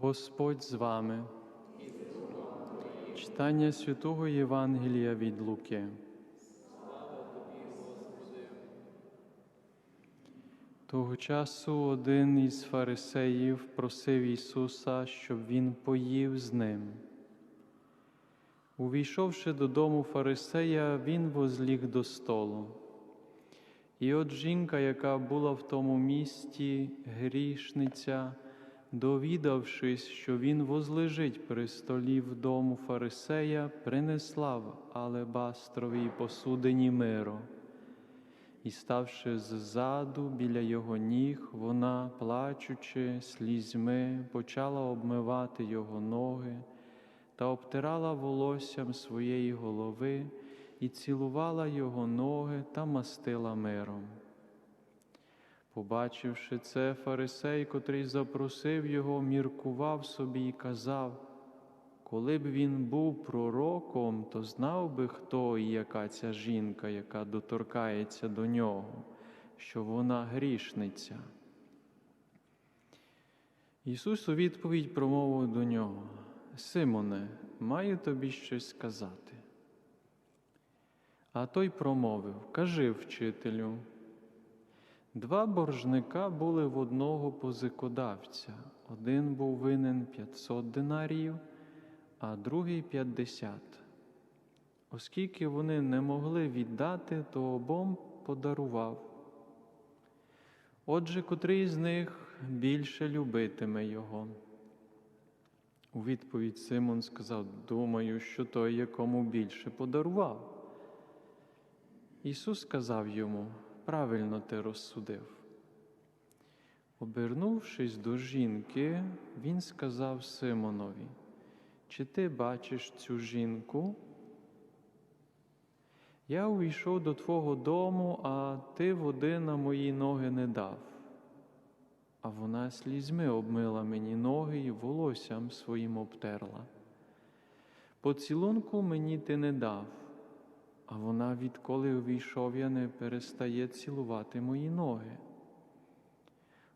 Господь з вами. Читання святого Євангелія від Луки. Того часу один із фарисеїв просив Ісуса, щоб Він поїв з ним. Увійшовши додому фарисея, він возліг до столу. І от жінка, яка була в тому місті, грішниця, довідавшись, що він возлежить при столі в дому фарисея, принесла в алебастровій посудині миро. І, ставши ззаду біля його ніг, вона, плачучи слізьми, почала обмивати його ноги та обтирала волоссям своєї голови і цілувала його ноги та мастила миром. Побачивши це, фарисей, котрий запросив його, міркував собі і казав, коли б він був пророком, то знав би, хто і яка ця жінка, яка доторкається до нього, що вона грішниця. Ісус у відповідь промовив до нього: Симоне, маю тобі щось сказати. А той промовив Кажи, вчителю. Два боржника були в одного позикодавця. Один був винен 500 динаріїв, а другий 50. Оскільки вони не могли віддати, то обом подарував. Отже, котрий з них більше любитиме його. У відповідь Симон сказав: Думаю, що той, якому більше подарував. Ісус сказав йому, правильно ти розсудив. Обернувшись до жінки, Він сказав Симонові, чи ти бачиш цю жінку? Я увійшов до твого дому, а ти води на мої ноги не дав, а вона слізьми обмила мені ноги і волоссям своїм обтерла. Поцілунку мені ти не дав, а вона, відколи увійшов, я не перестає цілувати мої ноги.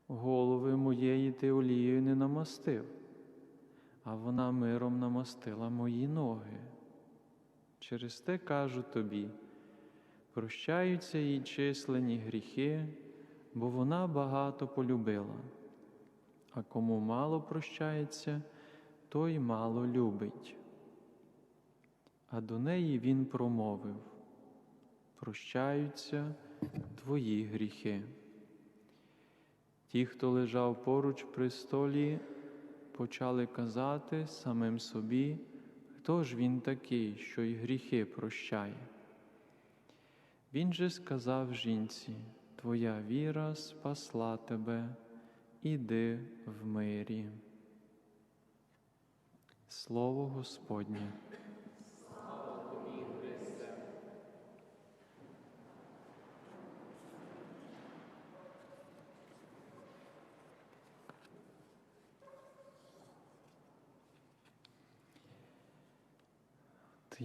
Голови моєї ти олією не намастив, а вона миром намастила мої ноги. Через те кажу тобі, прощаються їй численні гріхи, бо вона багато полюбила, а кому мало прощається, той мало любить. А до неї він промовив: Прощаються твої гріхи. Ті, хто лежав поруч при столі, почали казати самим собі, хто ж він такий, що й гріхи прощає. Він же сказав жінці, Твоя віра спасла тебе, іди в мирі. Слово Господнє.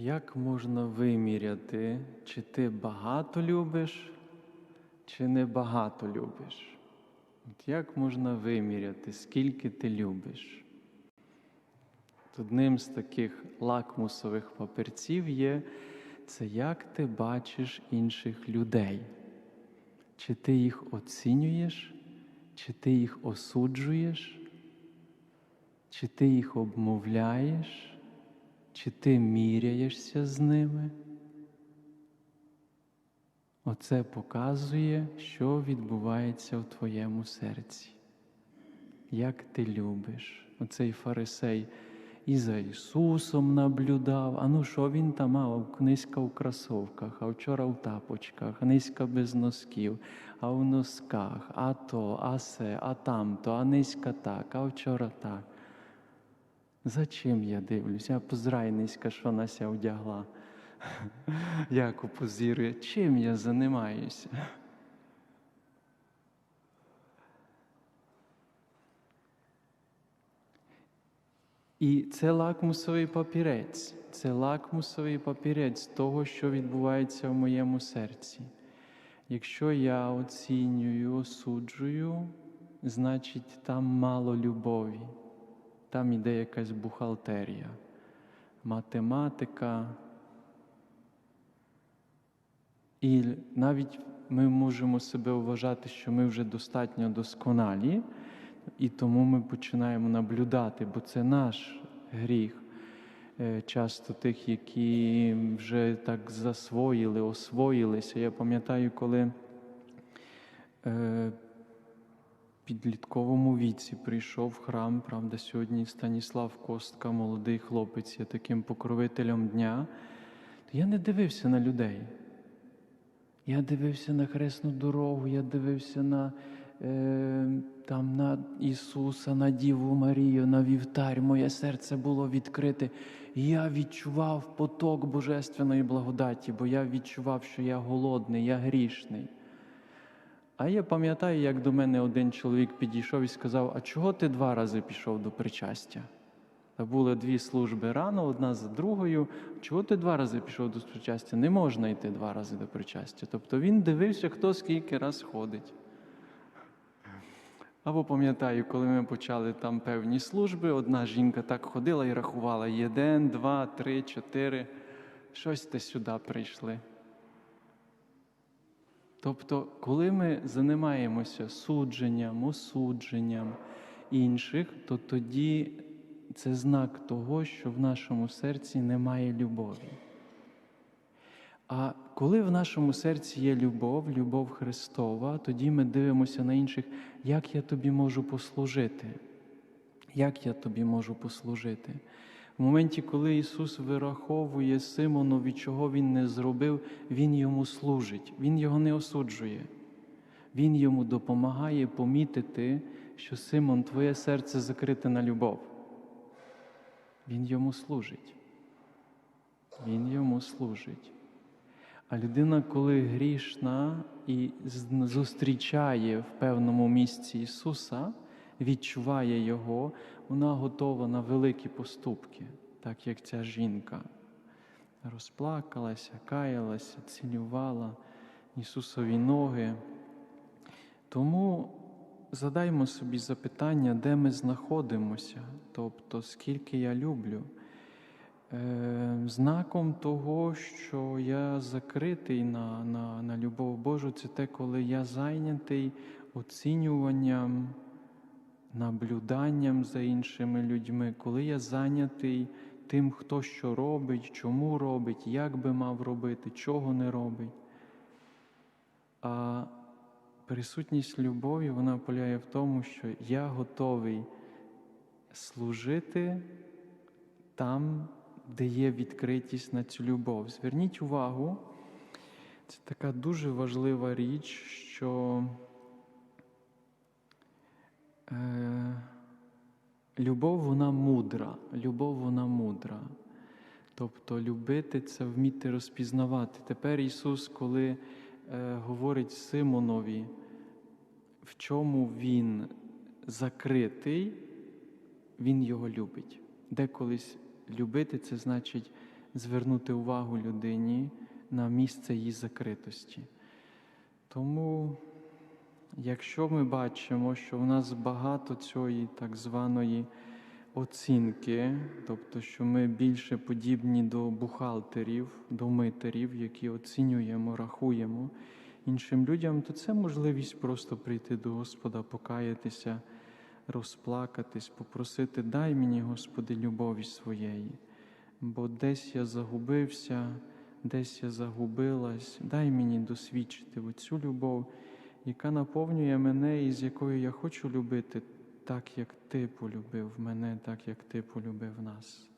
Як можна виміряти, чи ти багато любиш, чи не багато любиш? От Як можна виміряти, скільки ти любиш? Одним з таких лакмусових папірців є це як ти бачиш інших людей. Чи ти їх оцінюєш, чи ти їх осуджуєш, чи ти їх обмовляєш? Чи ти міряєшся з ними? Оце показує, що відбувається в твоєму серці. Як ти любиш, оцей фарисей і за Ісусом наблюдав, а ну що він там мав низька в кросовках, а вчора в тапочках, низька без носків, а в носках, а то, а се, а тамто, а низька так, а вчора так. За чим я дивлюсь? А позрайниська, що Нася вдягла, як позірує, чим я занимаюся? І це лакмусовий папірець, це лакмусовий папірець того, що відбувається в моєму серці. Якщо я оцінюю, осуджую, значить там мало любові. Там іде якась бухгалтерія, математика. І навіть ми можемо себе вважати, що ми вже достатньо досконалі, і тому ми починаємо наблюдати, бо це наш гріх. Е, Часто тих, які вже так засвоїли, освоїлися. Я пам'ятаю, коли е, підлітковому віці прийшов в храм, правда, сьогодні Станіслав Костка, молодий хлопець, є таким покровителем дня, то я не дивився на людей. Я дивився на хресну дорогу, я дивився на, е, там, на Ісуса, на Діву Марію, на вівтар. Моє серце було відкрите. Я відчував поток Божественної благодаті, бо я відчував, що я голодний, я грішний. А я пам'ятаю, як до мене один чоловік підійшов і сказав: А чого ти два рази пішов до причастя? Та були дві служби рано, одна за другою. Чого ти два рази пішов до причастя? Не можна йти два рази до причастя. Тобто він дивився, хто скільки раз ходить. Або пам'ятаю, коли ми почали там певні служби, одна жінка так ходила і рахувала один, два, три, чотири. Щось ти сюди прийшли. Тобто, коли ми займаємося судженням, осудженням інших, то тоді це знак того, що в нашому серці немає любові. А коли в нашому серці є любов, любов Христова, тоді ми дивимося на інших, як я тобі можу послужити. Як я тобі можу послужити? В моменті, коли Ісус вираховує Симонові, чого Він не зробив, Він йому служить, Він його не осуджує. Він йому допомагає помітити, що Симон, твоє серце закрите на любов. Він йому служить. Він йому служить. А людина, коли грішна і зустрічає в певному місці Ісуса, відчуває Його, вона готова на великі поступки, так як ця жінка. Розплакалася, каялася, цілювала Ісусові ноги. Тому задаймо собі запитання, де ми знаходимося, тобто скільки я люблю. Е, Знаком того, що я закритий на, на, на любов Божу, це те, коли я зайнятий оцінюванням, наблюданням за іншими людьми, коли я зайнятий тим, хто що робить, чому робить, як би мав робити, чого не робить. А присутність любові вона полягає в тому, що я готовий служити там, де є відкритість на цю любов. Зверніть увагу, це така дуже важлива річ, що любов вона мудра, любов вона мудра. Тобто любити це вміти розпізнавати. Тепер Ісус, коли е, говорить Симонові, в чому Він закритий, Він його любить. Деколись любити це значить звернути увагу людині на місце її закритості. Тому, якщо ми бачимо, що в нас багато цієї так званої оцінки, тобто, що ми більше подібні до бухгалтерів, до митарів, які оцінюємо, рахуємо іншим людям, то це можливість просто прийти до Господа, покаятися, розплакатись, попросити, дай мені, Господи, любові своєї, бо десь я загубився, десь я загубилась, дай мені досвідчити оцю любов, яка наповнює мене і з якою я хочу любити так, як Ти полюбив мене, так як Ти полюбив нас.